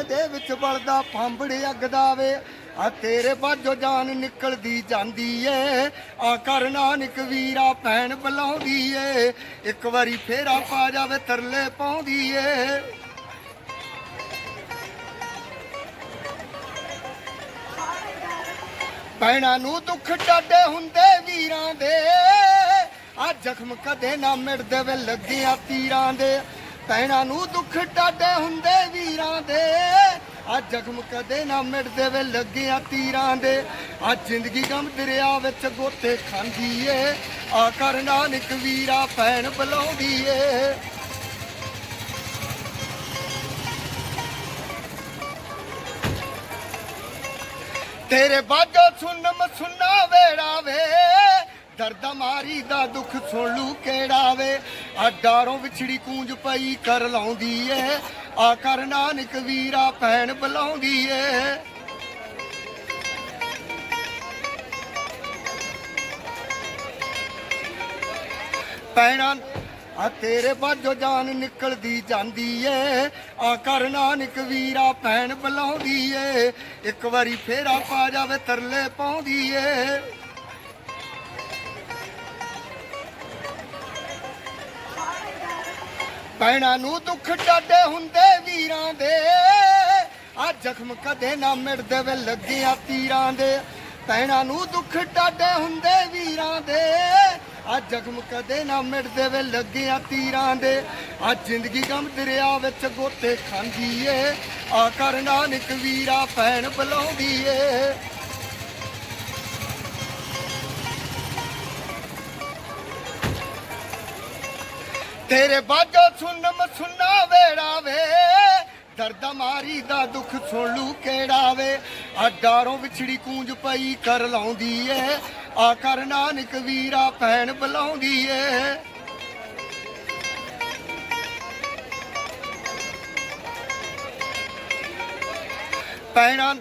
ਸੀਨੇ ਦੇ ਵਿੱਚ ਬਲਦਾ ਫਾਂਬੜੇ ਅੱਗ ਦਾ ਵੇ ਆ ਤੇਰੇ ਬਾਝੋ ਜਾਨ ਨਿਕਲਦੀ ਜਾਂਦੀ ਏ। ਆ ਕਰ ਨਾਨਕ ਵੀਰਾ ਭੈਣ ਬੁਲਾਉਂਦੀ ਏ। ਇੱਕ ਵਾਰੀ ਫੇਰਾ ਪਾ ਜਾਵੇ, ਤਰਲੇ ਪਾਉਂਦੀ ਏ। ਭੈਣਾਂ ਨੂੰ ਦੁੱਖ ਟਾਡੇ ਹੁੰਦੇ ਵੀਰਾਂ ਦੇ। ਆ ਜ਼ਖਮ ਕਦੇ ਨਾ ਮਿਟਦੇ ਵੇ, ਲੱਗਿਆ ਤੀਰਾਂ ਦੇ। ਭੈਣਾਂ ਨੂੰ ਦੁੱਖ ਟਾਡੇ ਹੁੰਦੇ ਵੀਰਾਂ ਆ ਜ਼ਖਮ ਕਦੇ ਨਾ ਮਿਟਦੇ ਵੇ ਲੱਗਿਆ ਤੀਰਾਂ ਦੇ। ਆ ਜ਼ਿੰਦਗੀ ਗਮ ਦਰਿਆ ਵਿੱਚ ਗੋਤੇ ਖਾਂਦੀ ਏ ਆ ਕਰ ਨਾਨਕ ਵੀਰਾ ਭੈਣ ਬੁਲਾਉਂਦੀ ਏ ਤੇਰੇ ਬਾਝੋ ਸੁਨਮ ਸੁਨਾ ਵੇੜਾ ਵੇ ਦਰਦ ਮਾਰੀ ਦਾ ਦੁੱਖ ਸੁਣ ਲੂ ਕਿਹੜਾ ਵੇ। ਆ ਡਾਰੋਂ ਵਿਛੜੀ ਕੂੰਜ ਪਈ ਕਰ ਲਾਉਂਦੀ ਏ ਆ ਨਾਨਕ ਵੀਰਾ ਭੈਣ ਬੁਲਾਉਂਦੀ ਏ। ਪੈਣਾ ਆ ਤੇਰੇ ਬਾਝੋ ਜਾਨ ਨਿਕਲਦੀ ਜਾਂਦੀ ਏ। ਆ ਕਰ ਨਾਨਕ ਵੀਰਾ ਭੈਣ ਬੁਲਾਉਂਦੀ ਏ। ਇੱਕ ਵਾਰੀ ਫੇਰਾ ਪਾ ਜਾਵੇ, ਤਰਲੇ ਪਾਉਂਦੀ ਏ। ਪੈਣਾ ਨੂੰ ਦੁੱਖ ਟਾਡੇ ਹੁੰਦੇ ਵੀਰਾਂ ਦੇ। ਆ ਜ਼ਖਮ ਕਦੇ ਨਾ ਮਿਟਦੇ ਵੇ ਲੱਗੀਆਂ ਤੀਰਾਂ ਦੇ। ਪੈਣਾ ਨੂੰ ਦੁੱਖ ਟਾਡੇ ਹੁੰਦੇ ਵੀਰਾਂ ਦੇ। ਆ ਜ਼ਖਮ ਕਦੇ ਨਾ ਮਿਟਦੇ ਵੇ ਲੱਗਿਆ ਤੀਰਾਂ ਦੇ। ਆ ਜ਼ਿੰਦਗੀ ਗਮ ਦਰਿਆ ਵਿੱਚ ਗੋਤੇ ਖਾਂਦੀ ਏ। ਆ ਕਰ ਨਾਨਕ ਵੀਰਾ ਭੈਣ ਬੁਲਾਉਂਦੀ ਏ। ਤੇਰੇ ਬਾਜੋ ਸੁਨਮ ਸੁਨਾ ਵੇੜਾ ਵੇ ਦਰਦ ਮਾਰੀ ਦਾ ਦੁੱਖ ਸੁਣ ਲੂ ਕਿਹੜਾ ਵੇ ਆ ਵਿਛੜੀ ਕੂੰਜ ਪਈ ਕਰ ਲਾਉਂਦੀ ਏ ਆ ਕਰ ਨਾਨਕ ਵੀਰਾ ਭੈਣ ਬੁਲਾਉਂਦੀ ਏ ਭੈਣਾਂ